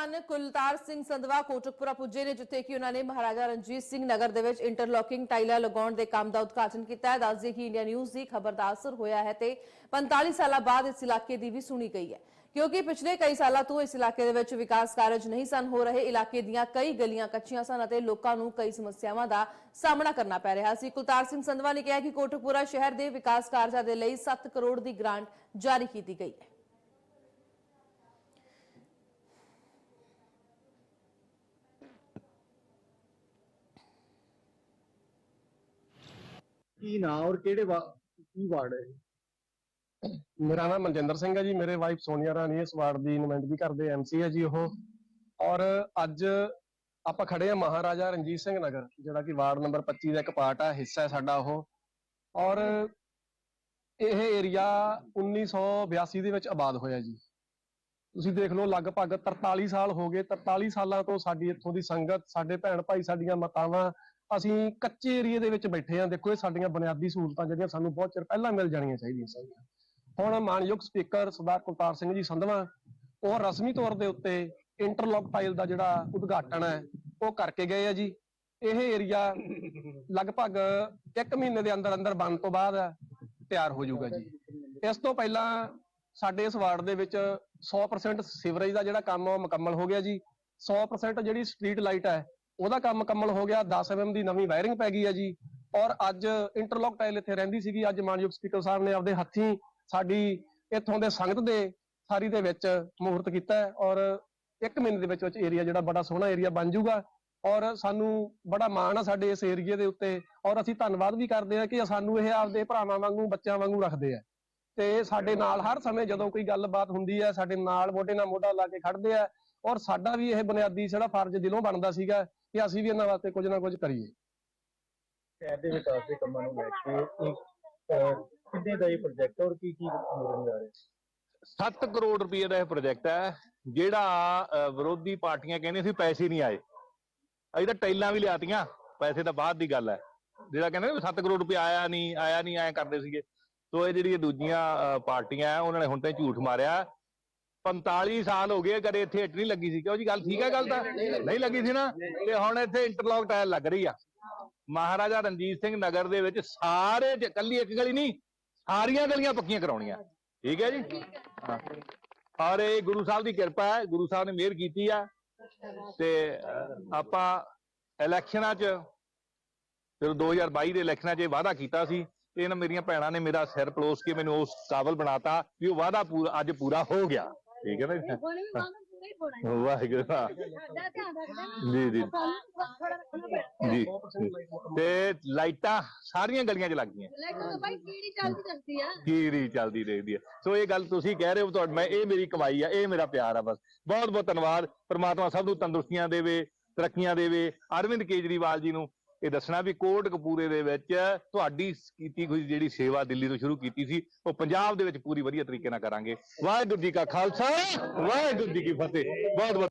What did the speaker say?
ਧੰਨ ਕੁਲਤਾਰ ਸਿੰਘ ਸੰਧਵਾ ਕੋਟਕਪੁਰਾ ਪੁੱਜੇ ਨੇ, ਜਿੱਥੇ ਕਿ ਉਹਨਾਂ ਨੇ ਮਹਾਰਾਜਾ ਰਣਜੀਤ ਸਿੰਘ ਨਗਰ ਦੇ ਵਿੱਚ ਇੰਟਰਲੋਕਿੰਗ ਟਾਈਲਾਂ ਲਗਾਉਣ ਦੇ ਕੰਮ ਦਾ ਉਦਘਾਟਨ ਕੀਤਾ ਹੈ। ਦੱਸਦੇ ਕਿ ਇੰਡੀਆ ਨਿਊਜ਼ ਦੀ ਖਬਰ ਦਾ ਅਸਰ ਹੋਇਆ ਹੈ ਤੇ 45 ਸਾਲਾਂ ਬਾਅਦ ਇਸ ਇਲਾਕੇ ਦੀ ਵੀ ਸੁਣੀ ਗਈ ਹੈ। ਕਿਉਂਕਿ ਪਿਛਲੇ ਕਈ ਸਾਲਾਂ ਤੋਂ ਇਸ ਇਲਾਕੇ ਦੇ ਵਿੱਚ ਵਿਕਾਸ ਕਾਰਜ ਨਹੀਂ ਸਨ ਹੋ ਰਹੇ, ਇਲਾਕੇ ਦੀਆਂ ਕਈ ਗਲੀਆਂ ਕੱਚੀਆਂ ਸਨ ਅਤੇ ਲੋਕਾਂ ਨੂੰ ਕਈ ਸਮੱਸਿਆਵਾਂ ਦਾ ਸਾਹਮਣਾ ਕਰਨਾ ਪੈ ਰਿਹਾ ਸੀ। ਕੁਲਤਾਰ ਸਿੰਘ ਸੰਧਵਾ ਨੇ ਕਿਹਾ ਕਿ ਕੋਟਕਪੁਰਾ ਸ਼ਹਿਰ ਦੇ ਵਿਕਾਸ ਕਾਰਜਾਂ ਦੇ ਲਈ 7 ਕਰੋੜ ਦੀ ਗ੍ਰਾਂਟ ਜਾਰੀ ਕੀਤੀ ਗਈ ਹੈ। ਕੀ ਨਾਂ ਔਰ ਕਿਹੜੇ ਵਾ- ਕੀ ਵਾਰਡ ਹੈ ਮੇਰਾ ਨਾਮ ਮਨਜਿੰਦਰ ਸਿੰਘ ਹੈ ਜੀ, ਮੇਰੇ ਵਾਈਫ ਸੋਨੀਆ ਰਾਣੀ ਇਸ ਵਾਰਡ ਦੀ ਨੁਮਾਇੰਦਗੀ ਕਰਦੇ ਐਮਸੀ ਹੈ ਜੀ ਉਹ। ਔਰ ਅੱਜ ਆਪਾਂ ਖੜੇ ਆ ਮਹਾਰਾਜਾ ਰਣਜੀਤ ਸਿੰਘ ਨਗਰ, ਜਿਹੜਾ ਕਿ ਵਾਰਡ ਨੰਬਰ 25 ਦਾ ਇੱਕ ਪਾਰਟ ਹੈ ਹਿੱਸਾ ਹੈ ਸਾਡਾ ਉਹ। ਔਰ ਇਹ ਏਰੀਆ 1982 ਦੇ ਵਿੱਚ ਆਬਾਦ ਹੋਇਆ ਜੀ। ਤੁਸੀਂ ਦੇਖ ਲਓ ਲਗਭਗ 43 ਸਾਲ ਹੋ ਗਏ 43 ਸਾਲਾਂ ਤੋਂ ਸਾਡੀ ਇੱਥੋਂ ਦੀ ਸੰਗਤ, ਸਾਡੇ ਭੈਣ ਭਾਈ, ਸਾਡੀਆਂ ਮਾਤਾਵਾਂ ਅਸੀਂ ਕੱਚੇ ਏਰੀਏ ਦੇ ਵਿੱਚ ਬੈਠੇ ਆ ਦੇਖੋ ਇਹ ਸਾਡੀਆਂ ਬੁਨਿਆਦੀ ਸਹੂਲਤਾਂ ਜਿਹੜੀਆਂ ਸਾਨੂੰ ਬਹੁਤ ਚਿਰ ਪਹਿਲਾਂ ਮਿਲ ਜਾਣੀਆਂ ਚਾਹੀਦੀਆਂ ਸੀਗੀਆਂ। ਹੁਣ ਮਾਨਯੋਗ ਸਪੀਕਰ ਸਰਦਾਰ ਕੁਲਤਾਰ ਸਿੰਘ ਜੀ ਸੰਧਵਾ, ਉਹ ਰਸਮੀ ਤੌਰ ਦੇ ਉੱਤੇ ਇੰਟਰਲੌਕ ਟਾਈਲ ਦਾ ਜਿਹੜਾ ਉਦਘਾਟਨ ਹੈ, ਉਹ ਕਰਕੇ ਗਏ ਆ ਜੀ। ਇਹ ਏਰੀਆ ਲਗਭਗ 1 ਮਹੀਨੇ ਦੇ ਅੰਦਰ ਅੰਦਰ ਬਣਨ ਤੋਂ ਬਾਅਦ ਤਿਆਰ ਹੋ ਜਾਊਗਾ ਜੀ। ਇਸ ਤੋਂ ਪਹਿਲਾਂ ਸਾਡੇ ਇਸ ਵਾਰਡ ਦੇ ਵਿੱਚ 100% ਸੀਵਰੇਜ ਦਾ ਜਿਹੜਾ ਕੰਮ ਉਹ ਮੁਕੰਮਲ ਹੋ ਗਿਆ ਜੀ। 100% ਜਿਹੜੀ ਸਟਰੀਟ ਲਾਈਟ ਹੈ ਉਹਦਾ ਕੰਮ ਮੁਕੰਮਲ ਹੋ ਗਿਆ 10 ਐਮਐਮ ਦੀ ਨਵੀਂ ਵਾਇਰਿੰਗ ਪੈ ਗਈ ਹੈ ਜੀ। ਔਰ ਅੱਜ ਇੰਟਰਲੌਕ ਟਾਈਲ ਇੱਥੇ ਰਹਿੰਦੀ ਸੀਗੀ, ਅੱਜ ਮਾਨਯੋਗ ਸਪੀਕਰ ਸਾਹਿਬ ਨੇ ਆਪਦੇ ਹੱਥੀਂ ਸਾਡੀ ਇੱਥੋਂ ਦੇ ਸੰਗਤ ਦੇ ਸਾਰੀ ਦੇ ਵਿੱਚ ਮਹੂਰਤ ਕੀਤਾ ਔਰ ਇੱਕ ਮਹੀਨੇ ਦੇ ਵਿੱਚ ਵਿੱਚ ਏਰੀਆ ਜਿਹੜਾ ਬੜਾ ਸੋਹਣਾ ਏਰੀਆ ਬਣ ਜਾਊਗਾ। ਔਰ ਸਾਨੂੰ ਬੜਾ ਮਾਣ ਆ ਸਾਡੇ ਇਸ ਏਰੀਏ ਦੇ ਉੱਤੇ। ਔਰ ਅਸੀਂ ਧੰਨਵਾਦ ਵੀ ਕਰਦੇ ਹਾਂ ਕਿ ਸਾਨੂੰ ਇਹ ਆਪਦੇ ਭਰਾਵਾਂ ਵਾਂਗੂ, ਬੱਚਿਆਂ ਵਾਂਗੂ ਰੱਖਦੇ ਆ। ਤੇ ਸਾਡੇ ਨਾਲ ਹਰ ਸਮੇਂ ਜਦੋਂ ਕੋਈ ਗੱਲਬਾਤ ਹੁੰਦੀ ਹੈ, ਸਾਡੇ ਨਾਲ ਮੋਢੇ ਨਾਲ ਮੋਢਾ ਲਾ ਕੇ ਖੜਦੇ ਆ। ਔਰ ਸਾਡਾ ਵੀ ਇਹ ਬੁਨਿਆਦੀ ਜਿਹੜਾ ਫਰਜ਼ ਦਿਲੋਂ ਬਣਦਾ ਸੀਗਾ। ਕਿ ਅਸੀਂ ਵੀ ਇਹਨਾਂ ਵਾਸਤੇ ਕੁਝ ਨਾ ਕੁਝ ਕਰੀਏ। ਸ਼ਹਿਰ ਦੇ ਵਿਕਾਸ ਦੇ ਕੰਮਾਂ ਨੂੰ ਲੈ ਕੇ ਕਿੰਨੇ ਦਾ ਇਹ ਪ੍ਰੋਜੈਕਟ ਔਰ ਕੀ ਕੀ ਮੁਰਨ ਜਾ ਰਿਹਾ? 7 ਕਰੋੜ ਰੁਪਏ ਦਾ ਇਹ ਪ੍ਰੋਜੈਕਟ ਹੈ ਜਿਹੜਾ ਵਿਰੋਧੀ ਪਾਰਟੀਆਂ ਕਹਿੰਦੇ ਸੀ ਪੈਸੇ ਨਹੀਂ ਆਏ। ਅਸੀਂ ਤਾਂ ਟੈਲਾਂ ਵੀ ਲਿਆਤੀਆਂ ਪੈਸੇ ਤਾਂ ਬਾਅਦ ਦੀ ਗੱਲ ਹੈ। ਜਿਹੜਾ ਕਹਿੰਦੇ ਨੇ 7 ਕਰੋੜ ਰੁਪਏ ਆਇਆ ਨਹੀਂ ਆਇਆ ਨਹੀਂ ਐਂ ਕਰਦੇ ਸੀਗੇ। ਸੋ ਇਹ ਜਿਹੜੀ ਦੂਜੀਆਂ ਪਾਰਟੀਆਂ ਉਹਨਾਂ ਨੇ ਹੁਣ ਤਾਂ ਝੂਠ ਮਾਰਿਆ। 45 ਸਾਲ ਹੋ ਗਏ ਕਦੇ ਇੱਥੇ ਇੱਟ ਨਹੀਂ ਲੱਗੀ ਸੀ। ਕਿਉਂ ਜੀ ਗੱਲ ਠੀਕ ਹੈ ਗੱਲ ਤਾਂ ਨਹੀਂ ਲੱਗੀ ਸੀ ਨਾ? ਤੇ ਹੁਣ ਇੱਥੇ ਇੰਟਰਲੌਕ ਟਾਇਲ ਲੱਗ ਰਹੀ ਆ। ਮਹਾਰਾਜਾ ਰਣਜੀਤ ਸਿੰਘ ਨਗਰ ਦੇ ਵਿੱਚ ਸਾਰੇ ਚ- ਕੱਲੀ ਇੱਕ ਗਲੀ ਨਹੀਂ ਸਾਰੀਆਂ ਗਲੀਆਂ ਪੱਕੀਆਂ ਕਰਾਉਣੀਆਂ। ਠੀਕ ਹੈ ਜੀ? ਹਾਂ। ਔਰ ਇਹ ਗੁਰੂ ਸਾਹਿਬ ਦੀ ਕਿਰਪਾ ਹੈ ਗੁਰੂ ਸਾਹਿਬ ਨੇ ਮਿਹਰ ਕੀਤੀ ਆ। ਤੇ ਆਪਾਂ ਇਲੈਕਸ਼ਨਾਂ 'ਚ ਜਦੋਂ 2022 ਦੇ ਇਲੈਕਸ਼ਨਾਂ 'ਚ ਇਹ ਵਾਅਦਾ ਕੀਤਾ ਸੀ ਤੇ ਇਹਨਾਂ ਮੇਰੀਆਂ ਭੈਣਾਂ ਨੇ ਮੇਰਾ ਸਿਰ ਪਲੋਸ ਕੇ ਮੈਨੂੰ ਉਸ ਕਾਬਲ ਬਣਾਤਾ ਵੀ ਉਹ ਵਾਅਦਾ ਪੂਰਾ ਅੱਜ ਪੂਰਾ ਹੋ ਗਿਆ। ਠੀਕ ਹੈ ਨਾ ਜੀ? ਵੀ ਪੂਰਾ ਹੀ ਵਾਹਿਗੁਰੂ ਹਾਂ। ਸਾਡਾ ਧਿਆਨ ਰੱਖਣਾ ਜੀ ਜੀ। ਸਾਨੂੰ ਥੋੜਾ ਰੱਖਣਾ ਪੈਣਾ। ਜੀ। ਤੇ ਲਾਈਟਾਂ ਸਾਰੀਆਂ ਗਲੀਆਂ 'ਚ ਲੱਗ ਗਈਆਂ ਲੈਕਨ ਭਾਈ ਕੀੜੀ ਚੱਲਦੀ ਚੱਲਦੀ ਆ। ਚੱਲਦੀ ਹੈ ਸੋ ਇਹ ਗੱਲ ਤੁਸੀਂ ਕਹਿ ਰਹੇ ਹੋ ਤੁਹਾਡਾ ਮੈਂ ਇਹ ਮੇਰੀ ਕਮਾਈ ਆ ਇਹ ਮੇਰਾ ਪਿਆਰ ਆ ਬਸ। ਬਹੁਤ ਬਹੁਤ ਧੰਨਵਾਦ। ਪ੍ਰਮਾਤਮਾ ਸਭ ਨੂੰ ਤੰਦਰੁਸਤੀਆਂ ਦੇਵੇ ਤਰੱਕੀਆਂ ਦੇਵੇ। ਅਰਵਿੰਦ ਕੇਜਰੀਵਾਲ ਜੀ ਨੂੰ ਇਹ ਦੱਸਣਾ ਵੀ ਕੋਟ ਕਪੂਰੇ ਦੇ ਵਿੱਚ ਤੁਹਾਡੀ ਕੀਤੀ ਹੋਈ ਜਿਹੜੀ ਸੇਵਾ ਦਿੱਲੀ ਤੋਂ ਸ਼ੁਰੂ ਕੀਤੀ ਸੀ, ਉਹ ਪੰਜਾਬ ਦੇ ਵਿੱਚ ਪੂਰੀ ਵਧੀਆ ਤਰੀਕੇ ਨਾਲ ਕਰਾਂਗੇ। ਵਾਹਿਗੁਰੂ ਜੀ ਕਾ ਖਾਲਸਾ, ਵਾਹਿਗੁਰੂ ਜੀ ਕੀ ਫਤਿਹ। ਬਹੁਤ ਬਹੁਤ